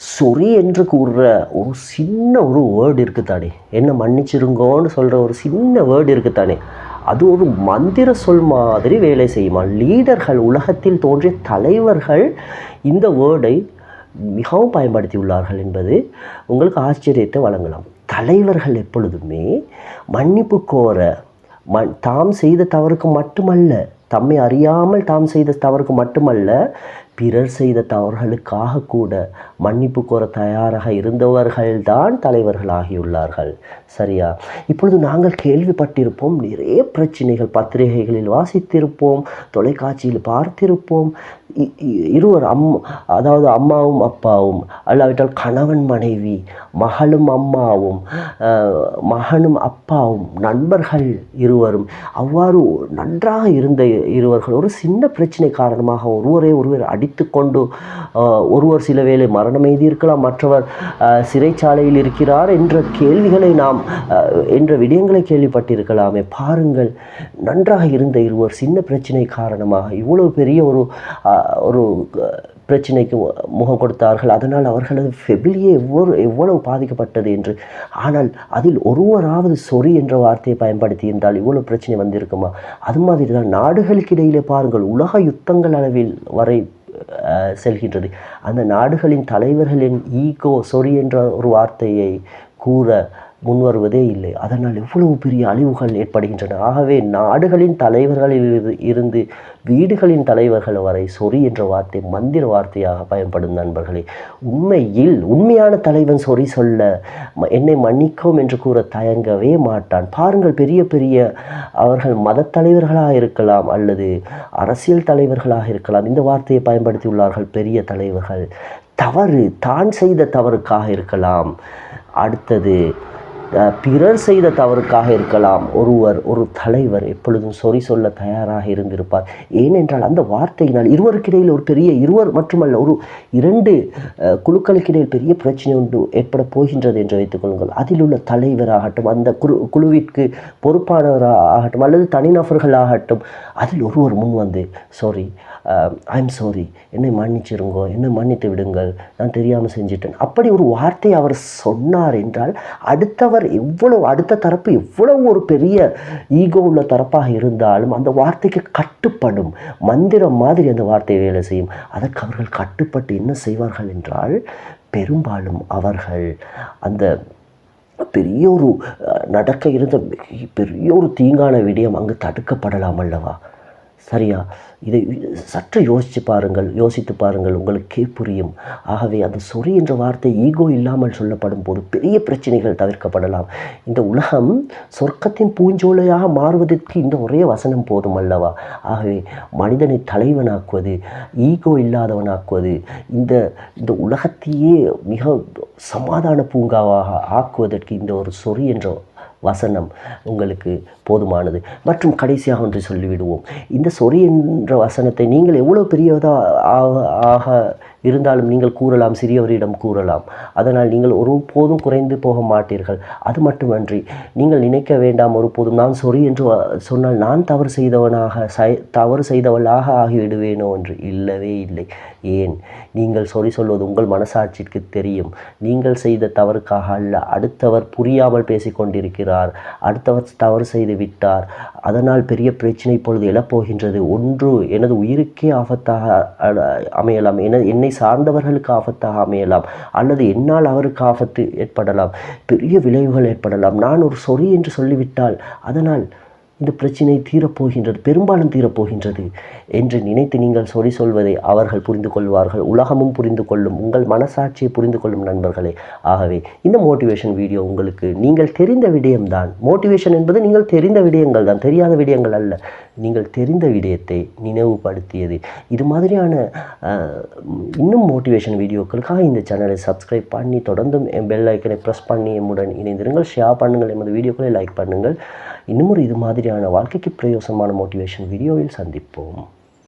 சொறி என்று கூறுற ஒரு சின்ன ஒரு வேர்டு இருக்குதானே என்ன மன்னிச்சிருங்கோன்னு சொல்கிற ஒரு சின்ன வேர்டு இருக்குதானே அது ஒரு மந்திர சொல் மாதிரி வேலை செய்யுமா? லீடர்கள் உலகத்தில் தோன்றிய தலைவர்கள் இந்த வேர்டை மிகவும் பயன்படுத்தியுள்ளார்கள் என்பது உங்களுக்கு ஆச்சரியத்தை வழங்கலாம். தலைவர்கள் எப்பொழுதுமே மன்னிப்பு கோர மண் தாம் செய்த தவறுக்கு மட்டுமல்ல தம்மை அறியாமல் தாம் செய்த தவறுக்கு மட்டுமல்ல பிறர் செய்த தவறுகளுக்காக கூட மன்னிப்பு கோர தயாராக இருந்தவர்கள்தான் தலைவர்களாகியுள்ளார்கள். சரியா? இப்பொழுது நாங்கள் கேள்விப்பட்டிருப்போம் நிறைய பிரச்சனைகள் பத்திரிகைகளில் வாசித்திருப்போம் தொலைக்காட்சியில் பார்த்திருப்போம். இ- இருவர் அம் அதாவது அம்மாவும் அப்பாவும் அல்லாவிட்டால் கணவன் மனைவி மகளும் அம்மாவும் மகனும் அப்பாவும் நண்பர்கள் இருவரும் அவ்வாறு நன்றாக இருந்த இருவர்கள் ஒரு சின்ன பிரச்சனை காரணமாக ஒருவரை ஒருவர் அடி பிடித்து கொண்டு ஒருவர் சில வேளை மரணம் எய்தியிருக்கலாம் மற்றவர் சிறைச்சாலையில் இருக்கிறார் என்ற கேள்விகளை நாம் என்ற விடயங்களை கேள்விப்பட்டிருக்கலாமே. பாருங்கள் நன்றாக இருந்த இருவர் சின்ன பிரச்சனை காரணமாக இவ்வளவு பெரிய ஒரு ஒரு பிரச்சனைக்கு முகம் கொடுத்தார்கள். அதனால் அவர்களது ஃபெபிலியே எவ்வளவு எவ்வளவு பாதிக்கப்பட்டது என்று. ஆனால் அதில் ஒருவராவது சொறி என்ற வார்த்தையை பயன்படுத்தி இருந்தால் இவ்வளோ பிரச்சனை வந்திருக்குமா? அது மாதிரி தான் நாடுகளுக்கு இடையிலே பாருங்கள் உலக யுத்தங்கள் அளவில் வரை செல்கின்றது. அந்த நாடுகளின் தலைவர்களின் ஈகோ சொறி என்ற ஒரு வார்த்தையை கூற முன்வருவதே இல்லை. அதனால் எவ்வளவு பெரிய அழிவுகள் ஏற்படுகின்றன. ஆகவே நாடுகளின் தலைவர்களில் இரு- இருந்து வீடுகளின் தலைவர்கள் வரை சொறி என்ற வார்த்தை மந்திர வார்த்தையாக பயன்படும் நண்பர்களே. உண்மையில் உண்மையான தலைவன் சொறி சொல்ல என்னை மன்னிக்கவும் என்று கூற தயங்கவே மாட்டான். பாருங்கள் பெரிய பெரிய அவர்கள் மதத் தலைவர்களாக இருக்கலாம் அல்லது அரசியல் தலைவர்களாக இருக்கலாம். இந்த வார்த்தையை பயன்படுத்தியுள்ளார்கள் பெரிய தலைவர்கள். தவறு தான் செய்த தவறுக்காக இருக்கலாம். அடுத்தது பிறர் செய்த தவறுக்காக இருக்கலாம். ஒருவர் ஒரு தலைவர் எப்பொழுதும் சொறி சொல்ல தயாராக இருந்திருப்பார். ஏனென்றால் அந்த வார்த்தையினால் இருவருக்கிடையில் ஒரு பெரிய இருவர் மட்டுமல்ல ஒரு இரண்டு குழுக்களுக்கிடையில் பெரிய பிரச்சனை ஒன்று ஏற்பட போகின்றது என்று வைத்துக் கொள்ளுங்கள். அதில் உள்ள தலைவராகட்டும் அந்த குழு குழுவிற்கு பொறுப்பானவராகட்டும் அல்லது தனிநபர்களாகட்டும் அதில் ஒருவர் முன் வந்து சாரி ஐ எம் சாரி என்னை மன்னிச்சிருங்கோ என்னை மன்னித்து விடுங்கள் நான் தெரியாமல் செஞ்சிட்டேன். அப்படி ஒரு வார்த்தை அவர் சொன்னார் என்றால் அடுத்தவர் எவ்வளவு அடுத்த தரப்பு எவ்வளவு ஒரு பெரிய ஈகோ உள்ள தரப்பாக இருந்தாலும் அந்த வார்த்தைக்கு கட்டுப்படும் மந்திரம் மாதிரி அந்த வார்த்தை வேலை செய்யும். அதற்கு அவர்கள் கட்டுப்பட்டு என்ன செய்வார்கள் என்றால் பெரும்பாலும் அவர்கள் அந்த பெரிய ஒரு நடக்க இருந்த பெரிய ஒரு தீங்கான விடயம் அங்கு தடுக்கப்படலாம் அல்லவா? சரியா? இதை சற்று யோசித்து பாருங்கள் யோசித்து பாருங்கள் உங்களுக்கே புரியும். ஆகவே அந்த சொறி என்ற வார்த்தை ஈகோ இல்லாமல் சொல்லப்படும் போது பெரிய பிரச்சனைகள் தவிர்க்கப்படலாம். இந்த உலகம் சொர்க்கத்தின் பூஞ்சோலையாக மாறுவதற்கு இந்த ஒரே வசனம் போதும் அல்லவா? ஆகவே மனிதனை தலைவனாக்குவது ஈகோ இல்லாதவனாக்குவது இந்த இந்த உலகத்தையே மிக சமாதான பூங்காவாக ஆக்குவதற்கு இந்த ஒரு சொறி என்ற வசனம் உங்களுக்கு போதுமானது. மற்றும் கடைசியாக ஒன்று சொல்லிவிடுவோம். இந்த சொறி என்ற வசனத்தை நீங்கள் எவ்வளோ பெரியதாக ஆக- இருந்தாலும் நீங்கள் கூறலாம் சிறியவரிடம் கூறலாம். அதனால் நீங்கள் ஒருபோதும் குறைந்து போக மாட்டீர்கள். அது மட்டுமன்றி நீங்கள் நினைக்க வேண்டாம் ஒருபோதும் நான் சொறி என்று சொன்னால் நான் தவறு செய்தவனாக தவறு செய்தவளாக ஆகிவிடுவேனோ என்று இல்லவே இல்லை. ஏன்? நீங்கள் சொறி சொல்வது உங்கள் மனசாட்சிக்கு தெரியும். நீங்கள் செய்த தவறுக்காக அல்ல அடுத்தவர் புரியாமல் பேசிக் கொண்டிருக்கிறார் அடுத்தவர் தவறு செய்து விட்டார். அதனால் பெரிய பிரச்சனை இப்பொழுது எழப்போகின்றது. ஒன்று எனது உயிருக்கே ஆபத்தாக அமையலாம். என என்னை சார்ந்தவர்களுக்கு ஆபத்தாக அமையலாம் அல்லது என்னால் அவருக்கு ஆபத்து ஏற்படலாம் பெரிய விளைவுகள் ஏற்படலாம். நான் ஒரு சொறி என்று சொல்லிவிட்டால் அதனால் இந்த பிரச்சினை தீரப்போகின்றது பெரும்பாலும் தீரப்போகின்றது என்று நினைத்து நீங்கள் சொல்லி சொல்வதை அவர்கள் புரிந்து கொள்வார்கள். உலகமும் புரிந்து கொள்ளும் உங்கள் மனசாட்சியை புரிந்து கொள்ளும் நண்பர்களே. ஆகவே இந்த மோட்டிவேஷன் வீடியோ உங்களுக்கு நீங்கள் தெரிந்த விடயம்தான். மோட்டிவேஷன் என்பது நீங்கள் தெரிந்த விடயங்கள் தான் தெரியாத விடயங்கள் அல்ல. நீங்கள் தெரிந்த விடயத்தை நினைவுபடுத்தியது. இது மாதிரியான இன்னும் மோட்டிவேஷன் வீடியோக்களுக்காக இந்த சேனலை சப்ஸ்கிரைப் பண்ணி தொடர்ந்தும் பெல் ஐக்கனை ப்ரெஸ் பண்ணி எம்முடன் இணைந்திருங்கள். ஷேர் பண்ணுங்கள் எமது வீடியோக்களை லைக் பண்ணுங்கள். இன்னும் ஒரு இது மாதிரியான வாழ்க்கைக்கு பிரயோசனமான மோட்டிவேஷன் வீடியோவில் சந்திப்போம்.